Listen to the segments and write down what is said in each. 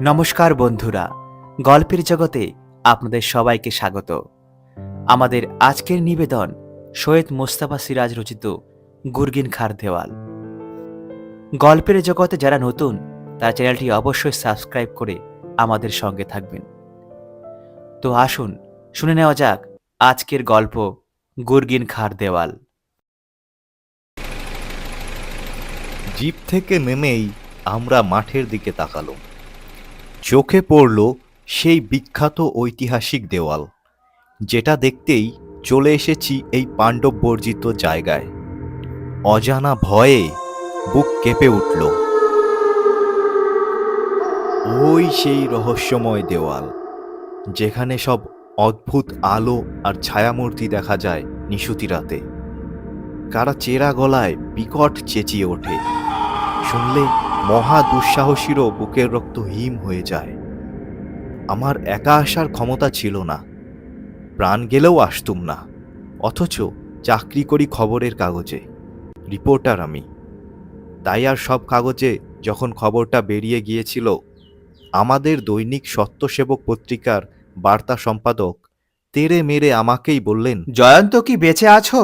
নমস্কার বন্ধুরা, গল্পের জগতে আপনাদের সবাইকে স্বাগত। আমাদের আজকের নিবেদন সৈয়দ মোস্তাফা সিরাজ রচিত গুরগিন খার দেওয়াল। গল্পের জগতে যারা নতুন, তার চ্যানেলটি অবশ্যই সাবস্ক্রাইব করে আমাদের সঙ্গে থাকবেন। তো আসুন, শুনে নেওয়া যাক আজকের গল্প গুরগিন খার দেওয়াল। জিপ থেকে নেমেই আমরা মাঠের দিকে তাকালাম। চোখে পড়ল সেই বিখ্যাত ঐতিহাসিক দেওয়াল, যেটা দেখতেই চলে এসেছি এই পাণ্ডব বর্জিত জায়গায়। অজানা ভয়ে বুক কেঁপে উঠল। ওই সেই রহস্যময় দেওয়াল, যেখানে সব অদ্ভুত আলো আর ছায়ামূর্তি দেখা যায় নিশুতি রাতে। কারা চেরা গলায় বিকট চেঁচিয়ে ওঠে, শুনলে মহা দুঃসাহসীরও বুকের রক্ত হিম হয়ে যায়। আমার একা আসার ক্ষমতা ছিল না। প্রাণ গেলেও আসতুম না। অথচ চাকরি করি খবরের কাগজে, রিপোর্টার আমি। তাই আর সব কাগজে যখন খবরটা বেরিয়ে গিয়েছিল, আমাদের দৈনিক সত্যসেবক পত্রিকার বার্তা সম্পাদক তেরে মেরে আমাকেই বললেন, জয়ন্ত কি বেঁচে আছো?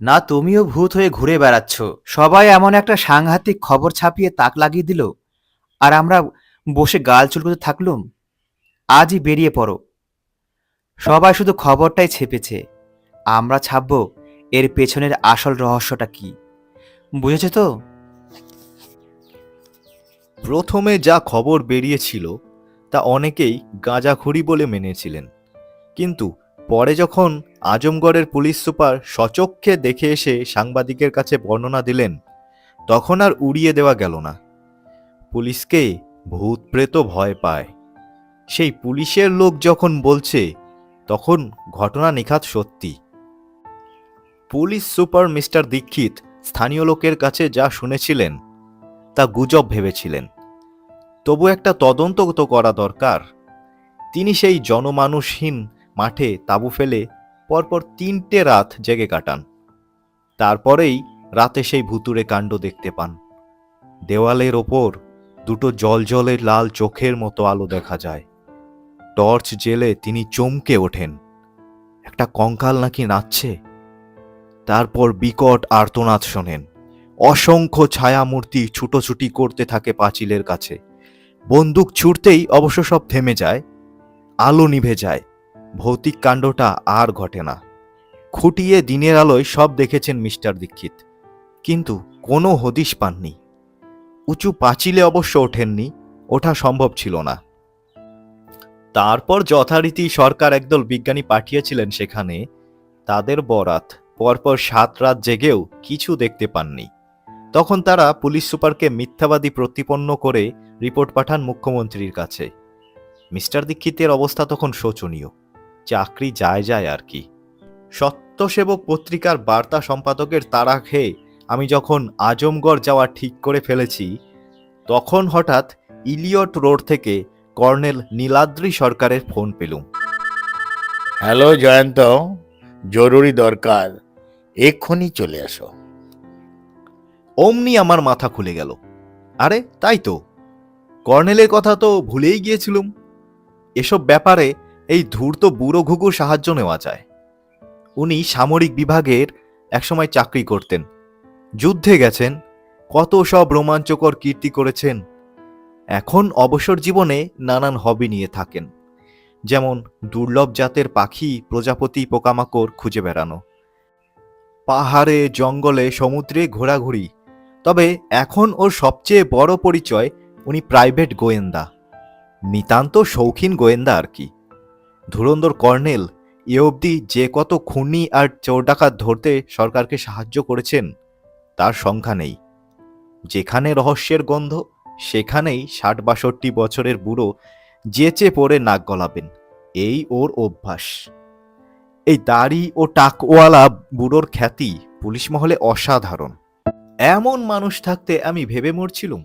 না তুমিও ভূত হয়ে ঘুরে বেড়াচ্ছ। সবাই এমন একটা সাংঘাতিক খবর ছাপিয়ে তাক লাগিয়ে দিল। আর আমরা বসে গাল চুলকোতে থাকলুম। আজই বেরিয়ে পড়ো। সবাই শুধু খবরটাই ছেপেছে। আমরা ছাপব এর পেছনের আসল রহস্যটা কি। বুঝেছ তো? প্রথমে যা খবর বেরিয়েছিল, তা অনেকেই গাঁজাখুরি বলে মেনেছিলেন। কিন্তু পরে যখন আজমগড়ের পুলিশ সুপার সচক্ষে দেখে এসে সাংবাদিকের কাছে বর্ণনা দিলেন, তখন আর উড়িয়ে দেওয়া গেল না। পুলিশকে ভূত প্রেত ভয় পায়। সেই পুলিশের লোক যখন বলছে, তখন ঘটনা নিখাত সত্যি। পুলিশ সুপার মিস্টার দীক্ষিত স্থানীয় লোকের কাছে যা শুনেছিলেন, তা গুজব ভেবেছিলেন। তবু একটা তদন্ত তো করা দরকার। তিনি সেই জনমানুষহীন মাঠে তাঁবু ফেলে পরপর তিনটে রাত জেগে কাটান। তারপরেই রাতে সেই ভুতুরে কাণ্ড দেখতে পান। দেওয়ালের ওপর দুটো জলজলের লাল চোখের মতো আলো দেখা যায়। টর্চ জেলে তিনি চমকে ওঠেন। একটা কঙ্কাল নাকি নাচছে? তারপর বিকট আর্তনাদ শোনেন। অসংখ্য ছায়ামূর্তি ছুটোছুটি করতে থাকে পাঁচিলের কাছে। বন্দুক ছুটতেই অবশ্য সব থেমে যায়, আলো নিভে যায়। ভৌতিক কাণ্ডটা আর ঘটে না। খুঁটিয়ে দিনের আলোয় সব দেখেছেন মিস্টার দীক্ষিত। কিন্তু কোনো হদিশ পাননি। উঁচু পাঁচিলে অবশ্য ওঠেননি, ওঠা সম্ভব ছিল না। তারপর যথারীতি সরকার একদল বিজ্ঞানী পাঠিয়েছিলেন সেখানে। তাদের বরাত পরপর সাত রাত জেগেও কিছু দেখতে পাননি। তখন তারা পুলিশ সুপারকে মিথ্যাবাদী প্রতিপন্ন করে রিপোর্ট পাঠান মুখ্যমন্ত্রীর কাছে। মিস্টার দীক্ষিতের অবস্থা তখন শোচনীয়। চাকরি যায় যায় আর কি। সত্যসেবক পত্রিকার বার্তা সম্পাদকের তাড়া খেয়ে আমি যখন আজমগড় যাওয়া ঠিক করে ফেলেছি তখন হঠাৎ ইলিয়ট রোড থেকে কর্নেল নীলাদ্রি সরকারের ফোন পেলুম। হ্যালো জয়ন্ত জরুরি দরকার এক্ষুনি চলে আসো। অমনি আমার মাথা খুলে গেল। আরে তাই তো। কর্নেলের কথা তো ভুলেই গিয়েছিলুম। এসব ব্যাপারে এই ধূর্ত বুড়ো ঘুঘুর সাহায্য নেওয়া যায়। উনি সামরিক বিভাগের একসময় চাকরি করতেন। যুদ্ধে গেছেন, কত সব রোমাঞ্চকর কীর্তি করেছেন। এখন অবসর জীবনে নানান হবি নিয়ে থাকেন। যেমন দুর্লভ জাতের পাখি প্রজাপতি পোকামাকড় খুঁজে বেড়ানো। পাহাড়ে, জঙ্গলে, সমুদ্রে ঘোরাঘুরি। তবে এখন ওর সবচেয়ে বড় পরিচয় উনি প্রাইভেট গোয়েন্দা। নিতান্ত শৌখিন গোয়েন্দা আর কি। ধুরন্ধর কর্নেল, এ অবধি যে কত খুনি আর চোর ডাকাত ধরতে সরকারকে সাহায্য করেছেন, তার সংখ্যা নেই। যেখানে রহস্যের গন্ধ, সেখানেই ষাট বাষট্টি বছরের বুড়ো যেচে পড়ে নাক গলাবেন। এই ওর অভ্যাস। এই দাড়ি ও টাকওয়ালা বুড়োর খ্যাতি পুলিশ মহলে অসাধারণ। এমন মানুষ থাকতে আমি ভেবে মরছিলুম।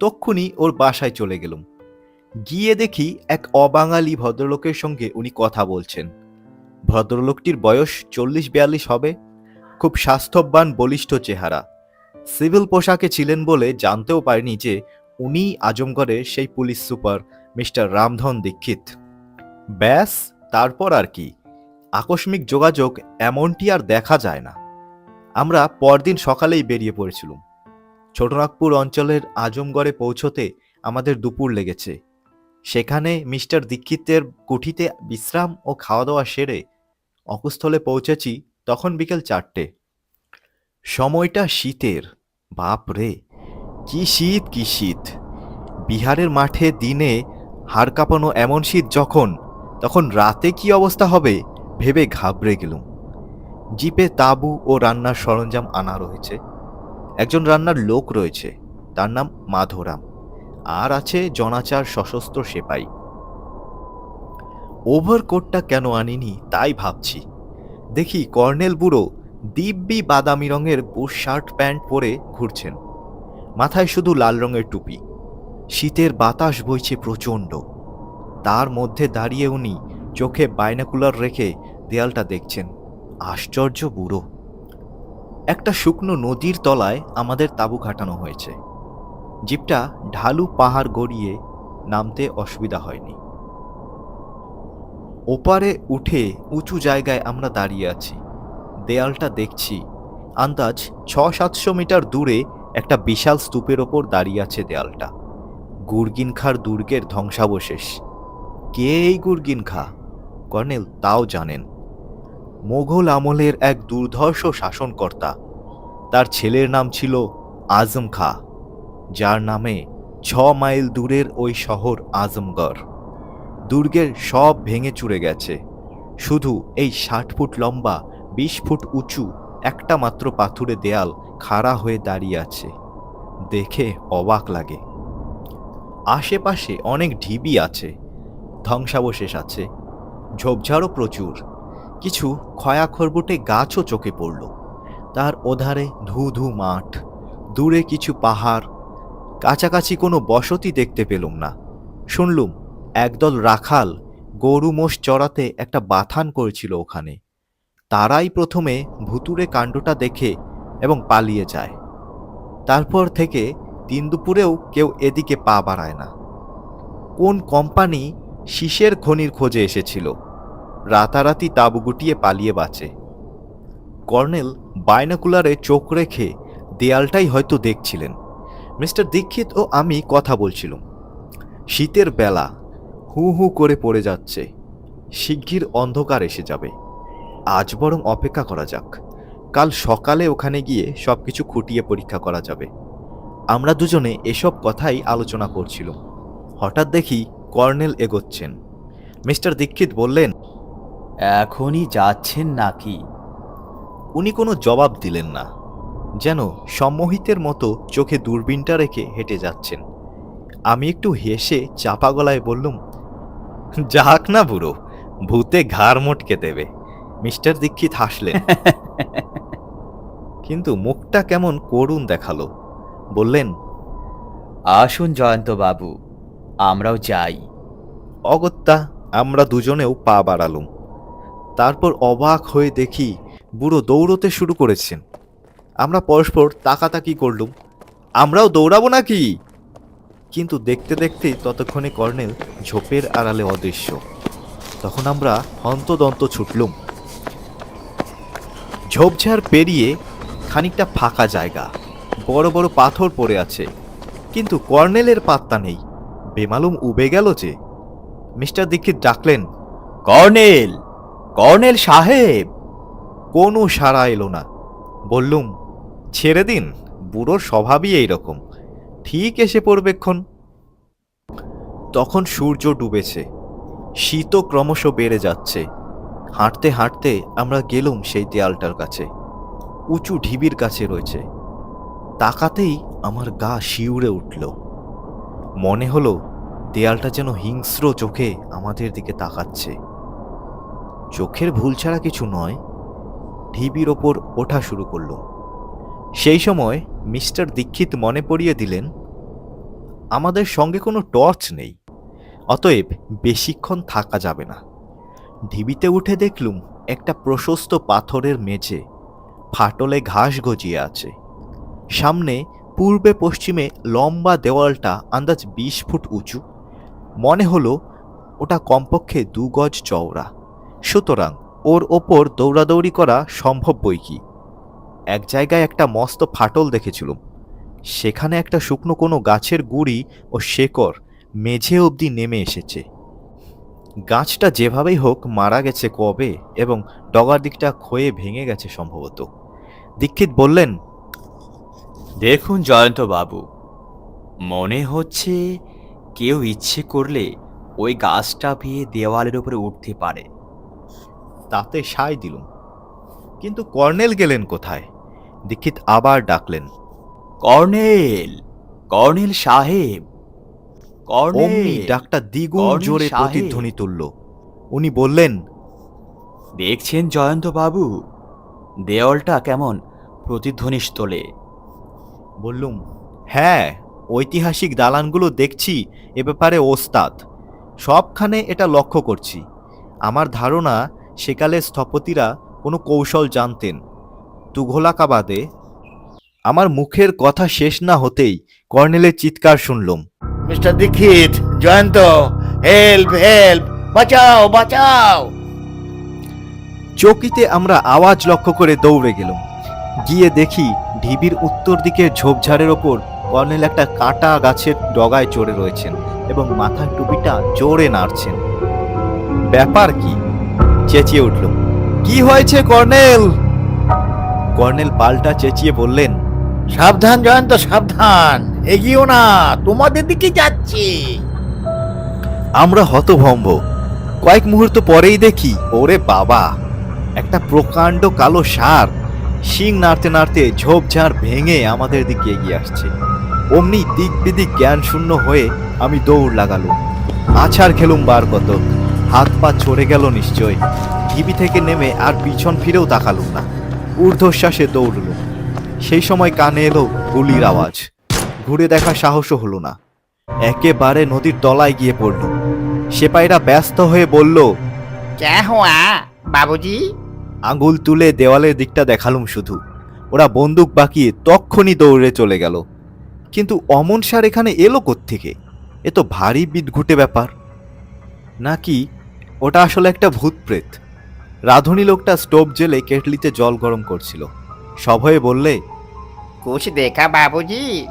তক্ষুনি ওর বাসায় চলে গেলুম। গিয়ে দেখি এক অবাঙালি ভদ্রলোকের সঙ্গে উনি কথা বলছেন। ভদ্রলোকটির বয়স চল্লিশ বিয়াল্লিশ হবে। খুব স্বাস্থ্যবান, বলিষ্ঠ চেহারা। সিভিল পোশাকে ছিলেন বলে জানতেও পারিনি যে উনি আজমগড়ে সেই police super mister Ramdhan Dikshit. ব্যাস, তারপর আর কি। আকস্মিক যোগাযোগ এমনটি আর দেখা যায় না। আমরা পরদিন সকালেই বেরিয়ে পড়েছিলাম। ছোটনাগপুর অঞ্চলের আজমগড়ে পৌঁছতে আমাদের দুপুর লেগেছে। সেখানে মিস্টার দীক্ষিতের কুঠিতে বিশ্রাম ও খাওয়া দাওয়া সেরে অকুস্থলে পৌঁছেছি তখন বিকেল চারটে। সময়টা শীতের, বাপ রে! কি শীত কি শীত! বিহারের মাঠে দিনে হাড় কাঁপানো এমন শীত যখন, তখন রাতে কি অবস্থা হবে ভেবে ঘাবড়ে গেলুম। জিপে তাঁবু ও রান্নার সরঞ্জাম আনা রয়েছে। একজন রান্নার লোক রয়েছে, তার নাম মাধোরাম। আর আছে জনাচার সশস্ত্র সেপাই। ওভারকোটটা কেন আনিনি তাই ভাবছি। দেখি কর্নেল বুড়ো দিব্যি বাদামি রঙের বুশ শার্ট প্যান্ট পরে ঘুরছেন। মাথায় শুধু লাল রঙের টুপি। শীতের বাতাস বইছে প্রচণ্ড। তার মধ্যে দাঁড়িয়ে উনি চোখে বাইনাকুলার রেখে দেয়ালটা দেখছেন। আশ্চর্য বুড়ো। একটা শুকনো নদীর তলায় আমাদের তাঁবু খাটানো হয়েছে। জিপটা ঢালু পাহাড় গড়িয়ে নামতে অসুবিধা হয়নি। ওপারে উঠে উঁচু জায়গায় আমরা দাঁড়িয়ে আছি। দেয়ালটা দেখছি। আন্দাজ ছ সাতশো মিটার দূরে একটা বিশাল স্তূপের ওপর দাঁড়িয়ে আছে দেয়ালটা। গুরগিনখার দুর্গের ধ্বংসাবশেষ। কে এই গুরগিনখা কর্নেল তাও জানেন। মোঘল আমলের এক দুর্ধর্ষ শাসনকর্তা। তার ছেলের নাম ছিল আজম খা। যার নামে ছ মাইল দূরের ওই শহর আজমগড়। দুর্গের সব ভেঙে চুরে গেছে। শুধু এই ষাট ফুট লম্বা, বিশ ফুট উঁচু, একটা মাত্র পাথুরে দেয়াল খাড়া হয়ে দাঁড়িয়ে আছে। দেখে অবাক লাগে। আশেপাশে অনেক ঢিবি আছে। ধ্বংসাবশেষ আছে। ঝোপঝাড়ও প্রচুর। কিছু খয়াখরবুটে গাছও চোখে পড়ল। তার ওধারে ধু ধু মাঠ। দূরে কিছু পাহাড় কাছাকাছি কোনো বসতি দেখতে পেলুম না। শুনলুম, একদল রাখাল গরু মোষ চড়াতে একটা বাথান করেছিল ওখানে। তারাই প্রথমে ভুতুরে কাণ্ডটা দেখে এবং পালিয়ে যায়। তারপর থেকে দিন দুপুরেও কেউ এদিকে পা বাড়ায় না। কোন কোম্পানি শীষের খনির খোঁজে এসেছিল? রাতারাতি তাঁবু গুটিয়ে পালিয়ে বাঁচে। কর্নেল বাইনাকুলারে চোখ রেখে দেয়ালটাই হয়তো দেখছিলেন। মিস্টার দীক্ষিত ও আমি কথা বলছিলাম। শীতের বেলা হু হু করে পড়ে যাচ্ছে। শিগগির অন্ধকার এসে যাবে। আজ বরং অপেক্ষা করা যাক। কাল সকালে ওখানে গিয়ে সব কিছু খুঁটিয়ে পরীক্ষা করা যাবে। আমরা দুজনে এসব কথাই আলোচনা করছিলাম। হঠাৎ দেখি কর্নেল এগোচ্ছেন। মিস্টার দীক্ষিত বললেন এখনই যাচ্ছেন নাকি? উনি কোনো জবাব দিলেন না। যেন সম্মোহিতের মতো চোখে দূরবীনটা রেখে হেঁটে যাচ্ছেন। আমি একটু হেসে চাপা গলায় বললুম যাক না বুড়ো ভূতে ঘাড় মোটকে দেবে। মিস্টার দীক্ষিত হাসলেন। কিন্তু মুখটা কেমন করুণ দেখাল। বললেন আসুন জয়ন্ত বাবু আমরাও যাই। অগত্যা আমরা দুজনেও পা বাড়ালুম। তারপর অবাক হয়ে দেখি বুড়ো দৌড়তে শুরু করেছেন। আমরা পরস্পর তাকাতাকি করলুম। আমরাও দৌড়াবো নাকি? কিন্তু দেখতে দেখতে ততক্ষণে কর্নেল ঝোপের আড়ালে অদৃশ্য। তখন আমরা হন্তদন্ত ছুটলুম। ঝোপঝাড় পেরিয়ে খানিকটা ফাঁকা জায়গা। বড় বড় পাথর পড়ে আছে। কিন্তু কর্নেলের পাত্তা নেই। বেমালুম উবে গেল যে। মিস্টার দীক্ষিত ডাকলেন, কর্নেল! কর্নেল সাহেব! কোনো সাড়া এলো না। বললুম ছেড়ে দিন বুড়োর স্বভাবই এইরকম। ঠিক এসে পড়বেক্ষণ তখন সূর্য ডুবেছে। শীতও ক্রমশ বেড়ে যাচ্ছে। হাঁটতে হাঁটতে আমরা গেলুম সেই দেয়ালটার কাছে। উঁচু ঢিবির কাছে রয়েছে। তাকাতেই আমার গা শিউরে উঠল। মনে হলো দেয়ালটা যেন হিংস্র চোখে আমাদের দিকে তাকাচ্ছে। চোখের ভুল ছাড়া কিছু নয়। ঢিবির ওপর ওঠা শুরু করল সেই সময় মিস্টার দীক্ষিত মনে পড়িয়ে দিলেন, আমাদের সঙ্গে কোনো টর্চ নেই, অতএব বেশিক্ষণ থাকা যাবে না। ঢিবিতে উঠে দেখলুম একটা প্রশস্ত পাথরের মেঝে ফাটলে ঘাস গজিয়ে আছে। সামনে পূর্বে পশ্চিমে লম্বা দেওয়ালটা আন্দাজ বিশ ফুট উঁচু। মনে হলো ওটা কমপক্ষে দু গজ চওড়া। সুতরাং ওর ওপর দৌড়াদৌড়ি করা সম্ভব বই কি? এক জায়গায় একটা মস্ত ফাটল দেখেছিলুম। সেখানে একটা শুকনো কোনো গাছের গুড়ি ও শেকড় মেঝে অবধি নেমে এসেছে। গাছটা যেভাবেই হোক মারা গেছে কবে এবং ডগার দিকটা ক্ষয়ে ভেঙে গেছে সম্ভবত। দীক্ষিত বললেন দেখুন জয়ন্ত বাবু মনে হচ্ছে কেউ ইচ্ছে করলে ওই গাছটা পেয়ে দেওয়ালের উপরে উঠতে পারে। তাতে সায় দিলুম। কিন্তু কর্নেল গেলেন কোথায়? দীক্ষিত আবার ডাকলেন কর্নেল কর্নেল সাহেব অমনি ডাকটা দ্বিগুণ জোরে প্রতিধ্বনি তুলল। উনি বললেন দেখছেন জয়ন্ত বাবু দেওয়ালটা কেমন প্রতিধ্বনিস তোলে। বললুম হ্যাঁ ঐতিহাসিক দালানগুলো দেখছি এ ব্যাপারে ওস্তাদ। সবখানে এটা লক্ষ্য করছি। আমার ধারণা সেকালের স্থপতিরা কোনো কৌশল জানতেন। তুঘলাকাবাদে আমার মুখের কথা শেষ না হতেই কর্নেলের চিৎকার শুনলুম। Mister Dikshit Jayanta help help বাঁচাও বাঁচাও! চকিতে আমরা আওয়াজ লক্ষ্য করে দৌড়ে গেলাম। গিয়ে দেখি ঢিবির উত্তর দিকের ঝোপঝাড়ের ওপর কর্নেল একটা কাঁটা গাছের ডগায় চড়ে রয়েছেন এবং মাথার টুপিটা জোরে নাড়ছেন। ব্যাপার কি? চেঁচিয়ে উঠল কি হয়েছে কর্নেল? কর্নেল পাল্টা চেঁচিয়ে বললেন সাবধান জয়ন্ত সাবধান। এগিয়েও না তোমাদের দিকে যাচ্ছি। আমরা হতভম্ব। কয়েক মুহূর্ত পরেই দেখি ওরে বাবা একটা প্রকাণ্ড কালো সার শিং নাড়তে নাড়তে ঝোপঝাড় ভেঙে আমাদের দিকে এগিয়ে আসছে। অমনি দিক বিদিক জ্ঞান শূন্য হয়ে আমি দৌড় লাগালুম। আছাড় খেলুম বার কত হাত পা ছড়ে গেল নিশ্চয়। ঢিবি থেকে নেমে আর পিছন ফিরেও তাকালুম না। ঊর্ধ্বশ্বাসে দৌড়ল। সেই সময় কানে এলো গুলির আওয়াজ। ঘুরে দেখা সাহসও হলো না। একেবারে নদীর তলায় গিয়ে পড়ল। সেপাইরা ব্যস্ত হয়ে বলল বাবুজি? আঙুল তুলে দেওয়ালের দিকটা দেখালুম শুধু। ওরা বন্দুক বাঁকিয়ে তক্ষণই দৌড়ে চলে গেল। কিন্তু অমন সার এখানে এলো থেকে এ তো ভারী বিদঘুটে ব্যাপার। নাকি ওটা আসলে একটা ভূত প্রেত রাঁধুনি লোকটা স্টোভ জেলে কেটলিতে জল গরম করছিল। সভয়ে বললে কুছ দেখা বাবুজি?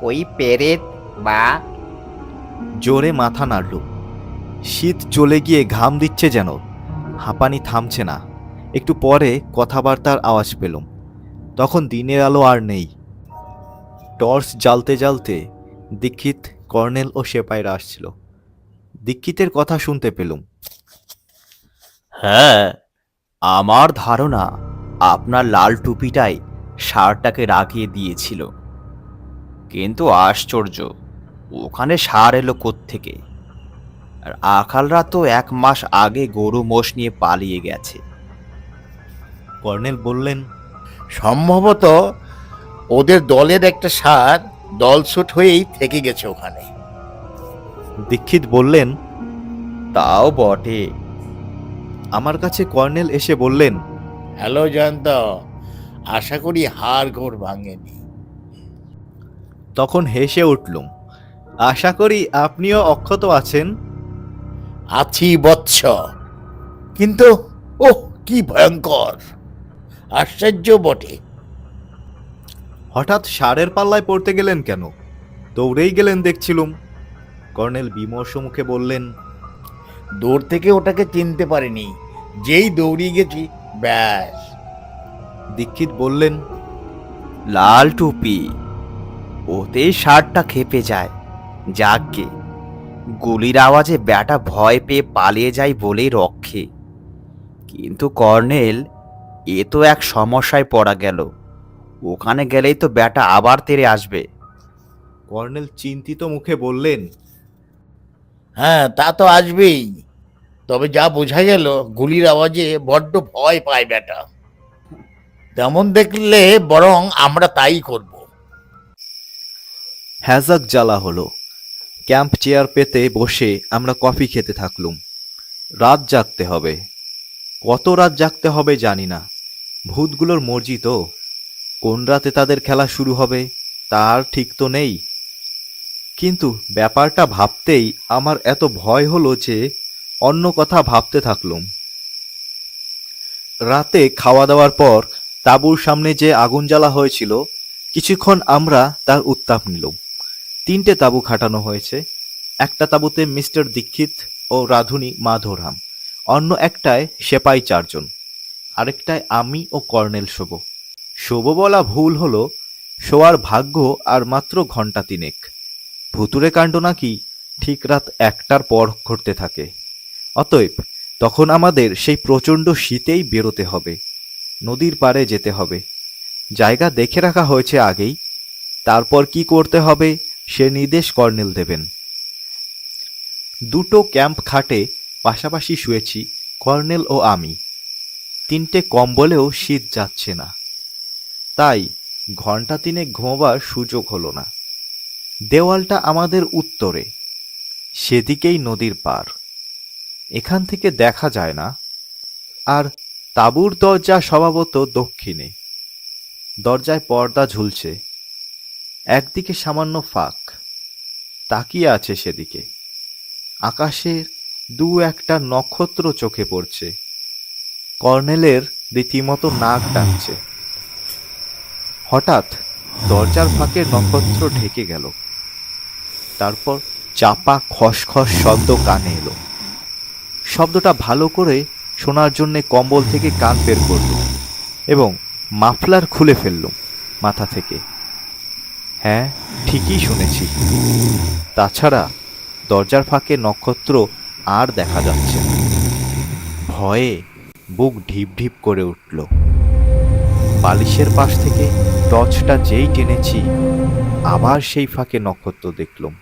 কই পেরেত বা? জোরে মাথা নাড়ল। শীত চলে গিয়ে ঘাম দিচ্ছে যেন। হাঁপানি থামছে না। একটু পরে কথাবার্তার আওয়াজ পেলুম। তখন দিনের আলো আর নেই। টর্চ জ্বালতে জ্বালতে দীক্ষিত কর্নেল ও সেপাইরা আসছিল। দীক্ষিতের কথা শুনতে পেলুম। হ্যাঁ আমার ধারণা আপনার লাল টুপিটাই সারটাকে রাগিয়ে দিয়েছিল। কিন্তু আশ্চর্য ওখানে সার এলো থেকে আর আখালরা তো এক মাস আগে গরু মোষ নিয়ে পালিয়ে গেছে। কর্নেল বললেন সম্ভবত ওদের দলের একটা সার দলছুট হয়েই থেকে গেছে ওখানে। দীক্ষিত বললেন তাও বটে। আমার কাছে কর্নেল এসে বললেন হ্যালো জয়ন্ত আশা করি হাড় ঘোর ভাঙেনি। তখন হেসে উঠলুম আশা করি আপনিও অক্ষত আছেন? আছি বৎস কিন্তু ওহ কি ভয়ঙ্কর আশ্চর্য বটে। হঠাৎ সারের পাল্লায় পড়তে গেলেন কেন? দৌড়েই গেলেন দেখছিলুম। কর্নেল বিমর্ষ মুখে বললেন দূর থেকে ওটাকে চিনতে পারিনি যেই দৌড়িয়ে গেছি ব্যাস। দীক্ষিত বললেন লাল টুপি ওতেই সারটা খেপে যায়। যাককে গুলির আওয়াজে ব্যাটা ভয় পেয়ে পালিয়ে যায় বলেই রক্ষে। কিন্তু কর্নেল এ তো এক সমস্যায় পড়া গেল। ওখানে গেলেই তো ব্যাটা আবার তেরে আসবে। কর্নেল চিন্তিত মুখে বললেন হ্যাঁ তা তো আসবেই। তবে যা বোঝা গেল, গুলির আওয়াজে বড্ড ভয় পায় বেটা তেমন দেখলে বরং আমরা তাই করব। হ্যাজাক জ্বালা হলো। ক্যাম্প চেয়ার পেতে বসে আমরা কফি খেতে থাকলুম। রাত জাগতে হবে। কত রাত জাগতে হবে জানি না। ভূতগুলোর মর্জি তো। কোন রাতে তাদের খেলা শুরু হবে, তার ঠিক তো নেই। কিন্তু ব্যাপারটা ভাবতেই আমার এত ভয় হলো যে অন্য কথা ভাবতে থাকলুম। রাতে খাওয়া দাওয়ার পর তাঁবুর সামনে যে আগুন জ্বালা হয়েছিল, কিছুক্ষণ আমরা তার উত্তাপ নিলাম। তিনটে তাঁবু খাটানো হয়েছে, একটা তাঁবুতে মিস্টার দীক্ষিত ও রাধুনী মাধোরাম, অন্য একটায় সেপাই চারজন, আরেকটায় আমি ও কর্নেল শোব শোব বলা ভুল হলো শোয়ার ভাগ্য আর মাত্র ঘণ্টা তিনেক। ভুতুরে কাণ্ড নাকি ঠিক রাত একটার পর ঘটতে থাকে। অতএব তখন আমাদের সেই প্রচণ্ড শীতেই বেরোতে হবে, নদীর পাড়ে যেতে হবে। জায়গা দেখে রাখা হয়েছে আগেই, তারপর কি করতে হবে সে নির্দেশ কর্নেল দেবেন। দুটো ক্যাম্প খাটে পাশাপাশি শুয়েছি কর্নেল ও আমি। তিনটে কম্বলেও শীত যাচ্ছে না। তাই ঘণ্টা তিনে ঘুমোবার সুযোগ হলো না। দেওয়ালটা আমাদের উত্তরে, সেদিকেই নদীর পার এখান থেকে দেখা যায় না। আর তাঁবুর দরজা স্বভাবত দক্ষিণে। দরজায় পর্দা ঝুলছে। একদিকে সামান্য ফাঁক। তাকিয়ে আছে সেদিকে। আকাশের দু একটা নক্ষত্র চোখে পড়ছে। কর্নেলের রীতিমতো নাক ডাকছে হঠাৎ দরজার ফাঁকে নক্ষত্র ঢেকে গেল। তারপর চাপা খসখস শব্দ কানে এলো। শব্দটা ভালো করে শোনার জন্যে কম্বল থেকে কান বের করলুম এবং মাফলার খুলে ফেললুম মাথা থেকে। হ্যাঁ ঠিকই শুনেছি। তাছাড়া দরজার ফাঁকে নক্ষত্র আর দেখা যাচ্ছে ভয়ে বুক ঢিপ ঢিপ করে উঠল। বালিশের পাশ থেকে টর্চটা যেই টেনেছি, আবার সেই ফাঁকে নক্ষত্র দেখলুম।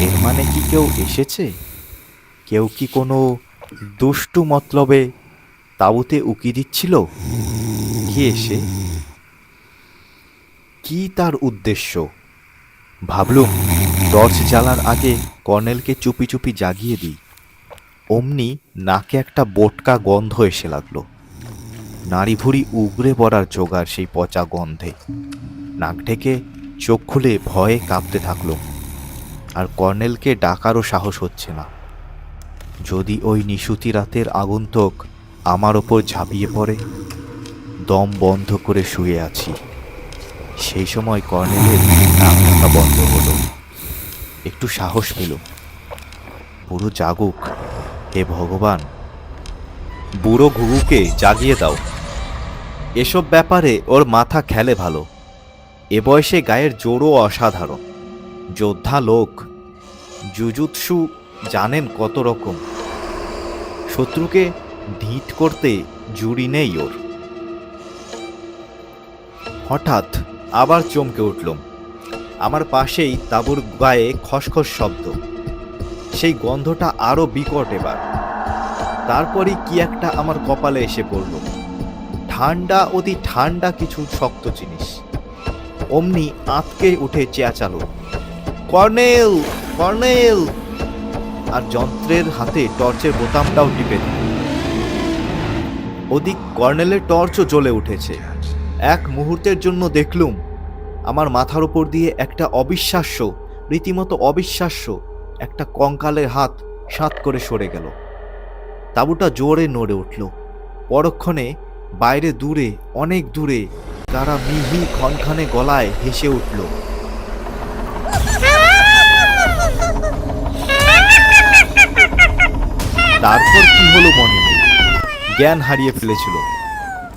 এর মানে কি কেউ এসেছে? কেউ কি কোনো দুষ্টু মতলবে তাঁবুতে উকি দিচ্ছিল? কি এসে কি তার উদ্দেশ্য? ভাবলুম, টর্চ জ্বালার আগে কর্নেলকে চুপি চুপি জাগিয়ে দিই। অমনি নাকে একটা বোটকা গন্ধ এসে লাগল। নাড়ি ভুড়ি উগরে পড়ার জোগাড় সেই পচা গন্ধে। নাক ঢেকে চোখ খুলে ভয়ে কাঁপতে থাকল আর কর্নেলকে ডাকারও সাহস হচ্ছে না। যদি ওই নিশুতি রাতের আগন্তুক আমার ওপর ঝাঁপিয়ে পড়ে, দম বন্ধ করে শুয়ে আছি। সেই সময় কর্নেলের ডাকা বন্ধ হলো। একটু সাহস পেল। পুরো জাগুক, হে ভগবান, বুড়ো ঘুঘুকে জাগিয়ে দাও। এসব ব্যাপারে ওর মাথা খেলে ভালো। এ বয়সে গায়ের জোরও অসাধারণ। যোদ্ধা লোক, জুজুৎসু জানেন কত রকম। শত্রুকে ঢিট করতে জুড়ি নেই ওর। হঠাৎ আবার চমকে উঠলুম আমার পাশেই তাঁবুর গায়ে খসখস শব্দ। সেই গন্ধটা আরও বিকট এবার। তারপরই কি একটা আমার কপালে এসে পড়ল। ঠান্ডা, অতি ঠান্ডা কিছু শক্ত জিনিস। অমনি আঁতকে উঠে চেঁচালো। কর্নেল! কর্নেল! আর যন্ত্রের হাতে টর্চের বোতামটাও টিপে দিল। ওদিক কর্নেলের টর্চও জ্বলে উঠেছে। এক মুহূর্তের জন্য দেখলুম, আমার মাথার উপর দিয়ে একটা অবিশ্বাস্য, রীতিমতো অবিশ্বাস্য একটা কঙ্কালের হাত সাত করে সরে গেল। তাঁবুটা জোরে নড়ে উঠল। পরক্ষণে বাইরে দূরে, অনেক দূরে, তারা মিহি ক্ষণখানে গলায় হেসে উঠল তারপর কি হলো মনে নেই। জ্ঞান হারিয়ে ফেলেছিল।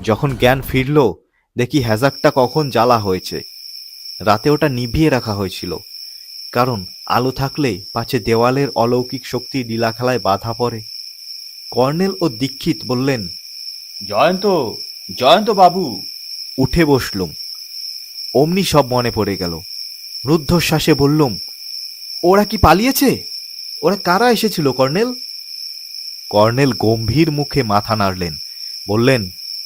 যখন জ্ঞান ফিরল দেখি হ্যাজাকটা কখন জ্বালা হয়েছে। রাতে ওটা নিভিয়ে রাখা হয়েছিল। কারণ আলো থাকলে পাছে দেওয়ালের অলৌকিক শক্তি লীলাখেলায় বাধা পড়ে। কর্নেল ও দীক্ষিত বললেন জয়ন্ত জয়ন্ত বাবু। উঠে বসলুম। অমনি সব মনে পড়ে গেল। রুদ্ধশ্বাসে বললুম ওরা কি পালিয়েছে? ওরা কারা এসেছিল কর্নেল? কর্নেল গম্ভীর মুখে মাথা নাড়লেন। বললেন,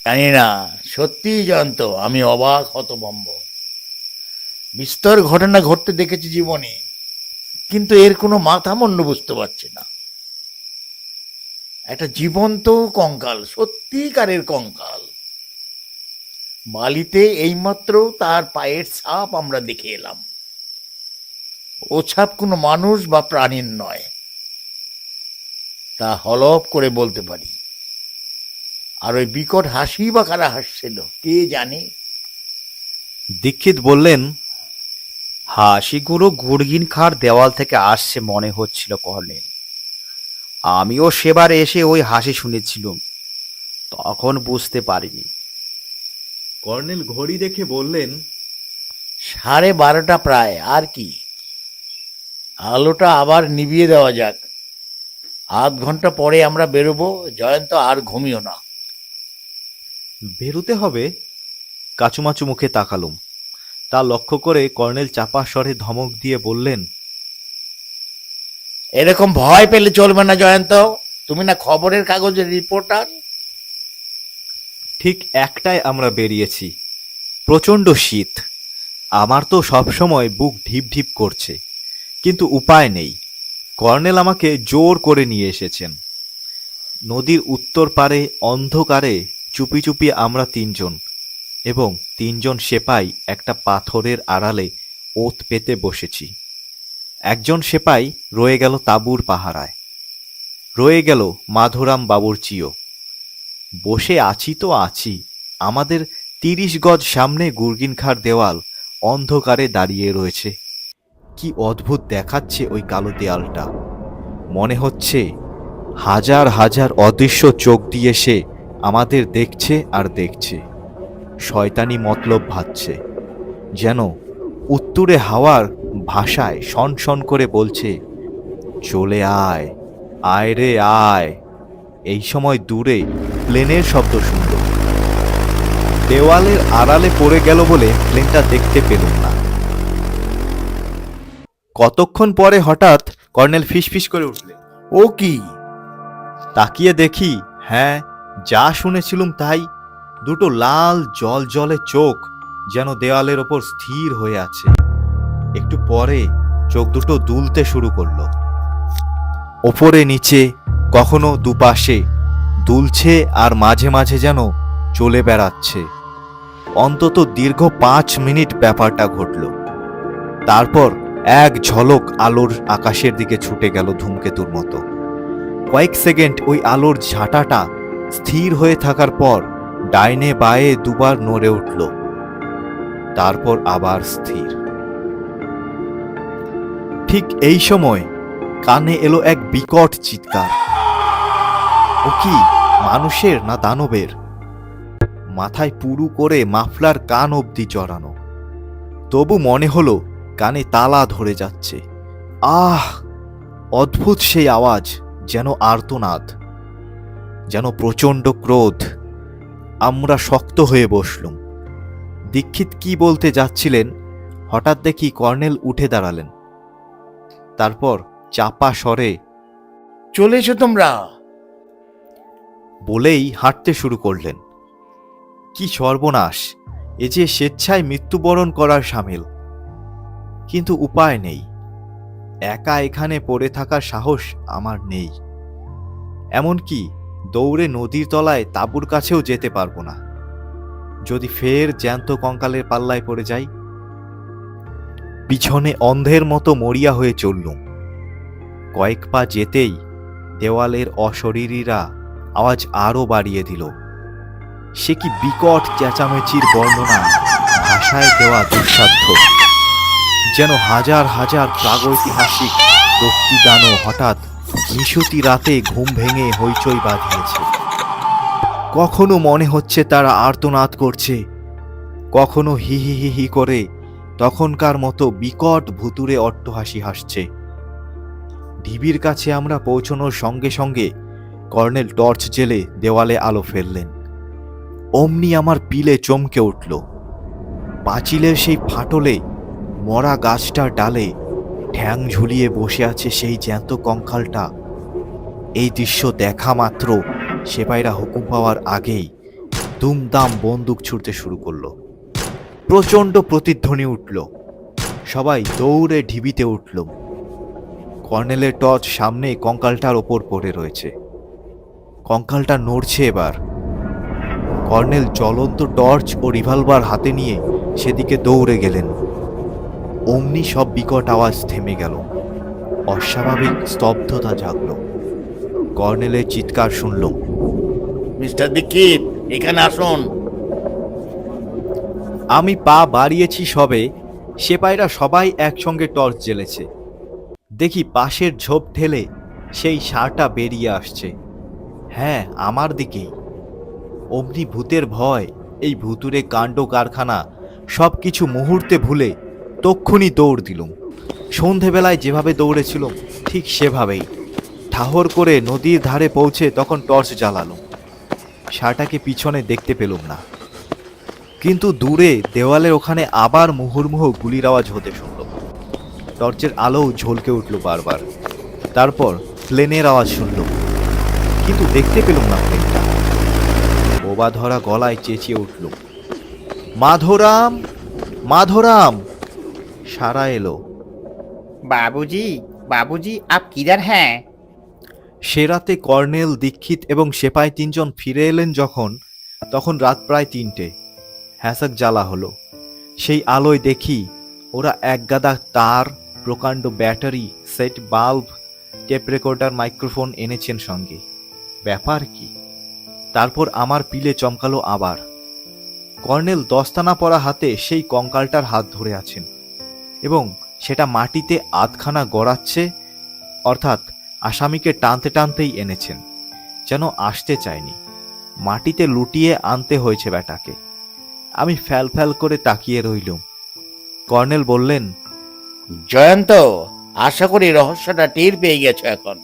জানি না, সত্যিই জানত, আমি অবাক, হতভম্ব। বিস্তর ঘটনা ঘটতে দেখেছি জীবনে, কিন্তু এর কোনো মাথা মন্ড বুঝতে পারছি না। একটা জীবন্ত কঙ্কাল সত্যিকারের কঙ্কাল। বালিতে এইমাত্র তার পায়ের ছাপ আমরা দেখে এলাম। ও ছাপ কোনো মানুষ বা প্রাণীর নয়। তা হলপ করে বলতে পারি। আর ওই বিকট হাসি বা কারা হাসছিল কে জানে? দীক্ষিত বললেন হাসিগুলো গুড়গিন খার দেওয়াল থেকে আসছে মনে হচ্ছিল কর্নেল আমিও সেবার এসে ওই হাসি শুনেছিলাম তখন বুঝতে পারিনি। কর্নেল ঘড়ি দেখে বললেন সাড়ে বারোটা প্রায় আর কি। আলোটা আবার নিভিয়ে দেওয়া যাক। আধ ঘণ্টা পরে আমরা বেরোবো জয়ন্ত আর ঘুমিও না। বেরোতে হবে? কাচুমাচু মুখে তাকালুম। তা লক্ষ্য করে কর্নেল চাপা স্বরে ধমক দিয়ে বললেন এরকম ভয় পেলে চলবে না জয়ন্ত। তুমি না খবরের কাগজের রিপোর্টার? ঠিক একটায় আমরা বেরিয়েছি। প্রচণ্ড শীত। আমার তো সবসময় বুক ঢিপ ঢিপ করছে। কিন্তু উপায় নেই। কর্নেল আমাকে জোর করে নিয়ে এসেছেন। নদীর উত্তর পারে অন্ধকারে চুপি চুপি আমরা তিনজন এবং তিনজন সেপাই একটা পাথরের আড়ালে ওত পেতে বসেছি। একজন সেপাই রয়ে গেল তাঁবুর পাহারায়। রয়ে গেল মাধুরাম বাবুর চিও বসে আছি তো আছি, আমাদের তিরিশ গজ সামনে গুরগিনখার দেওয়াল অন্ধকারে দাঁড়িয়ে রয়েছে। কি অদ্ভুত দেখাচ্ছে ওই কালো দেয়ালটা। মনে হচ্ছে হাজার হাজার অদৃশ্য চোখ দিয়ে সে আমাদের দেখছে আর দেখছে। শয়তানি মতলব ভাবছে, যেন উত্তুরে হাওয়ার ভাষায় শন শন করে বলছে, চলে আয় আয় রে, আয়। এই সময় দূরে প্লেনের শব্দ শুনল। দেওয়ালের আড়ালে পড়ে গেল বলে প্লেনটা দেখতে পেলুম না। কতক্ষণ পরে হঠাৎ কর্নেল ফিসফিস করে উঠলেন। ও কি? তাকিয়ে দেখি হ্যাঁ যা শুনেছিলুম তাই। দুটো লাল জল জলে চোখ যেন দেওয়ালের ওপর স্থির হয়ে আছে। একটু পরে চোখ দুটো দুলতে শুরু করল। ওপরে নিচে কখনো দুপাশে দুলছে আর মাঝে মাঝে যেন চলে বেড়াচ্ছে। অন্তত দীর্ঘ পাঁচ মিনিট ব্যাপারটা ঘটল। তারপর এক ঝলক আলোর আকাশের দিকে ছুটে গেল ধূমকেতুর মতো। কয়েক সেকেন্ড ওই আলোর ঝাঁটাটা স্থির হয়ে থাকার পর ডাইনে বায়ে দুবার নড়ে উঠল। তারপর আবার স্থির। ঠিক এই সময় কানে এলো এক বিকট চিৎকার। ও কি, মানুষের না দানবের? মাথায় পুরু করে মাফলার কান অবধি চড়ানো তবু মনে হলো কানে তালা ধরে যাচ্ছে। আহ, অদ্ভুত সেই আওয়াজ, যেন আর্তনাদ, যেন প্রচণ্ড ক্রোধ। আমরা শক্ত হয়ে বসলুম। দীক্ষিত কি বলতে যাচ্ছিলেন, হঠাৎ দেখি কর্নেল উঠে দাঁড়ালেন। তারপর চাপা স্বরে, চলে এসো তোমরা! বলেই হাঁটতে শুরু করলেন। কি সর্বনাশ, এ যে স্বেচ্ছায় মৃত্যুবরণ করার সামিল। কিন্তু উপায় নেই। একা এখানে পড়ে থাকার সাহস আমার নেই। এমনকি দৌড়ে নদীর তলায় তাঁবুর কাছেও যেতে পারব না। যদি ফের জ্যান্ত কঙ্কালের পাল্লায় পড়ে যাই। পিছনে অন্ধের মতো মরিয়া হয়ে চললুম। কয়েক পা যেতেই দেওয়ালের অশরীরীরা আওয়াজ আরও বাড়িয়ে দিল। সে কি বিকট চেঁচামেচির বর্ণনা ভাষায় দেওয়া দুঃসাধ্য। যেন হাজার হাজার প্রাগৈতিহাসিক প্রতিদানও হঠাৎ নিশুতি রাতে ঘুম ভেঙে হইচই বাঁধিয়েছে। কখনো মনে হচ্ছে তারা আর্তনাদ করছে, কখনো হি হি হি হি করে তখনকার মতো বিকট ভুতুরে অট্টহাসি হাসছে। ঢিবির কাছে আমরা পৌঁছানোর সঙ্গে সঙ্গে কর্নেল টর্চ জেলে দেওয়ালে আলো ফেললেন। অমনি আমার পিলে চমকে উঠল। পাঁচিলের সেই ফাটলে মরা গাছটার ডালে ঠ্যাং ঝুলিয়ে বসে আছে সেই জ্যান্ত কঙ্কালটা। এই দৃশ্য দেখা মাত্র সেপাইরা হুকুম পাওয়ার আগেই দুমদাম বন্দুক ছুটতে শুরু করল। প্রচণ্ড প্রতিধ্বনি উঠল। সবাই দৌড়ে ঢিবিতে উঠল। কর্নেলের টর্চ সামনে কঙ্কালটার ওপর পড়ে রয়েছে। কঙ্কালটা নড়ছে এবার। কর্নেল জ্বলন্ত টর্চ ও রিভলভার হাতে নিয়ে সেদিকে দৌড়ে গেলেন। অমনি সব বিকট আওয়াজ থেমে গেল। অস্বাভাবিক স্তব্ধতা জাগল। কর্নেলের চিৎকার শুনল মিস্টার দীক্ষিত এখানে আসুন। আমি পা বাড়িয়েছি সবে সেপাইরা সবাই একসঙ্গে টর্চ জ্বেলেছে। দেখি পাশের ঝোপ ঠেলে সেই সারটা বেরিয়ে আসছে। হ্যাঁ আমার দিকেই। অমনি ভূতের ভয় এই ভুতুরে কাণ্ড কারখানা সব কিছু মুহূর্তে ভুলে তক্ষুনি দৌড় দিলুম। সন্ধেবেলায় যেভাবে দৌড়েছিলাম, ঠিক সেভাবেই। ঠাহর করে নদীর ধারে পৌঁছে তখন টর্চ জ্বালালুম। ষাঁড়টাকে পিছনে দেখতে পেলুম না। কিন্তু দূরে দেওয়ালের ওখানে আবার মুহুর্মুহু গুলির আওয়াজ হতে শুনল। টর্চের আলোও ঝলকে উঠল বারবার। তারপর প্লেনের আওয়াজ শুনল কিন্তু দেখতে পেলুম না প্লেনটা। বোবা ধরা গলায় চেঁচিয়ে উঠল। মাধরাম মাধরাম! সারা এলো। বাবুজি বাবুজি আপ কিদার হ্যাঁ? সে রাতে কর্নেল দীক্ষিত এবং সেপাই তিনজন ফিরে এলেন যখন তখন রাত প্রায় তিনটে। হ্যাসাক জ্বালা হলো। সেই আলোয় দেখি ওরা একগাদা তার প্রকাণ্ড battery set bulb tape recorder microphone এনেছেন সঙ্গে। ব্যাপার কি? তারপর আমার পিলে চমকালো আবার। কর্নেল দস্তানা পরা হাতে সেই কঙ্কালটার হাত ধরে আছেন। এবং সেটা মাটিতে আধখানা গড়াচ্ছে অর্থাৎ আসামিকে টানতে টানতেই এনেছেন যেন আসতে চায়নি। মাটিতে লুটিয়ে আনতে হয়েছে ব্যাটাকে। আমি ফ্যাল ফ্যাল করে তাকিয়ে রইলুম। কর্নেল বললেন জয়ন্ত আশা করি রহস্যটা টের পেয়ে গেছো এখন।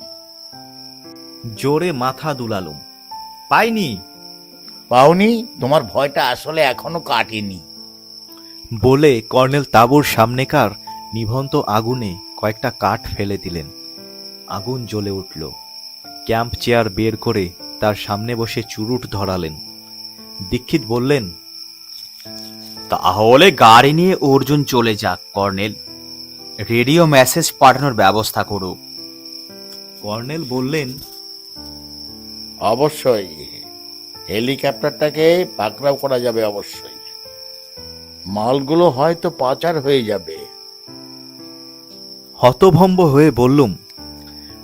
জোরে মাথা দুলালুম। পাইনি। পাওনি? তোমার ভয়টা আসলে এখনও কাটেনি। বলে কর্নেল তাঁবুর সামনেকার নিভন্ত আগুনে কয়েকটা কাঠ ফেলে দিলেন। আগুন জ্বলে উঠল। ক্যাম্প চেয়ার বের করে তার সামনে বসে চুরুট ধরালেন। দীক্ষিত বললেন তাহলে গাড়ি নিয়ে অর্জুন চলে যাক কর্নেল। রেডিও মেসেজ পাঠানোর ব্যবস্থা করুক কর্নেল বললেন অবশ্যই। হেলিকপ্টারটাকে পাকড়াও করা যাবে অবশ্যই। মালগুলো হয়তো পাচার হয়ে যাবে। হতভম্ব হয়ে বললুম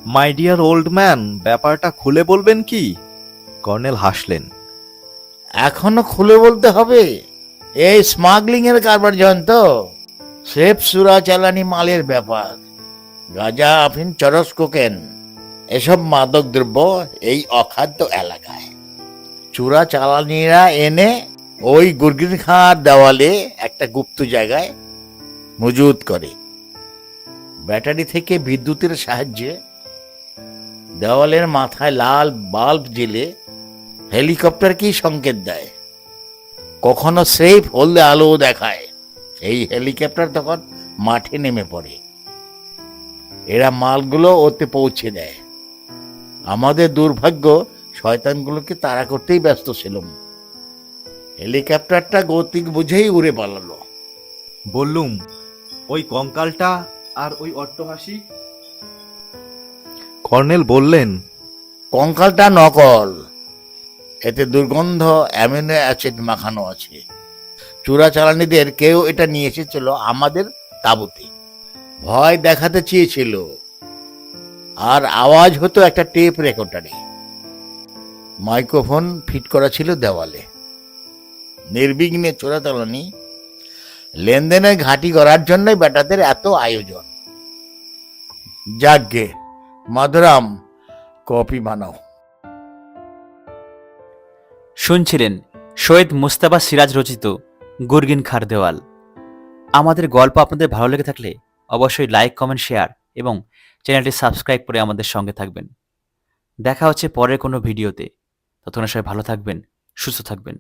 মাই ডিয়ার ওল্ড ম্যান ব্যাপারটা খুলে বলবেন কি? কর্নেল হাসলেন এখনও খুলে বলতে হবে? এই স্মাগলিং এর কারবার জয়ন্ত সেফ সুরা চালানি মালের ব্যাপার। গাঁজা আফিন চরস কোকেন এসব মাদক দ্রব্য এই অখাদ্য এলাকায়। চূড়া চালানিরা এনে ওই গুরগিন খাঁর দেওয়ালে একটা গুপ্ত জায়গায় মজুদ করে। ব্যাটারি থেকে বিদ্যুতের সাহায্যে দেওয়ালের মাথায় লাল বাল্ব জেলে হেলিকপ্টারকেই সংকেত দেয়। কখনো সেফ হলদে আলো দেখায়। এই হেলিকপ্টার তখন মাঠে নেমে পড়ে। এরা মালগুলো ওতে পৌঁছে দেয়। আমাদের দুর্ভাগ্য, শয়তানগুলোকে তাড়া করতেই ব্যস্ত ছিলাম। হেলিকপ্টারটা গতিক বুঝেই উড়ে পালালো। বললুম ওই কঙ্কালটা আর ওই অট্টহাসি? কর্নেল বললেন কঙ্কালটা নকল। এতে দুর্গন্ধ অ্যামিনো অ্যাসিড মাখানো আছে। চোরাচালানিদের কেউ এটা নিয়ে এসেছিল আমাদের তাঁবুতে। ভয় দেখাতে চেয়েছিল। আর আওয়াজ হতো একটা টেপ রেকর্ডারে। মাইক্রোফোন ফিট করা ছিল দেওয়ালে। নির্বিঘ্নে চোরাচালানি, লেনদেনের ঘাঁটি করার জন্যই বেটাদের এত আয়োজন। যাগ্গে মাধুরাম, কপি বানাও। শুনছিলেন সৈয়দ মুস্তাফা সিরাজ রচিত গুরগিন খার দেওয়াল। আমাদের গল্প আপনাদের ভালো লেগে থাকলে অবশ্যই লাইক, কমেন্ট, শেয়ার এবং চ্যানেলটি সাবস্ক্রাইব করে আমাদের সঙ্গে থাকবেন। দেখা হচ্ছে পরের কোনো ভিডিওতে। ততক্ষণ সবাই ভালো থাকবেন, সুস্থ থাকবেন।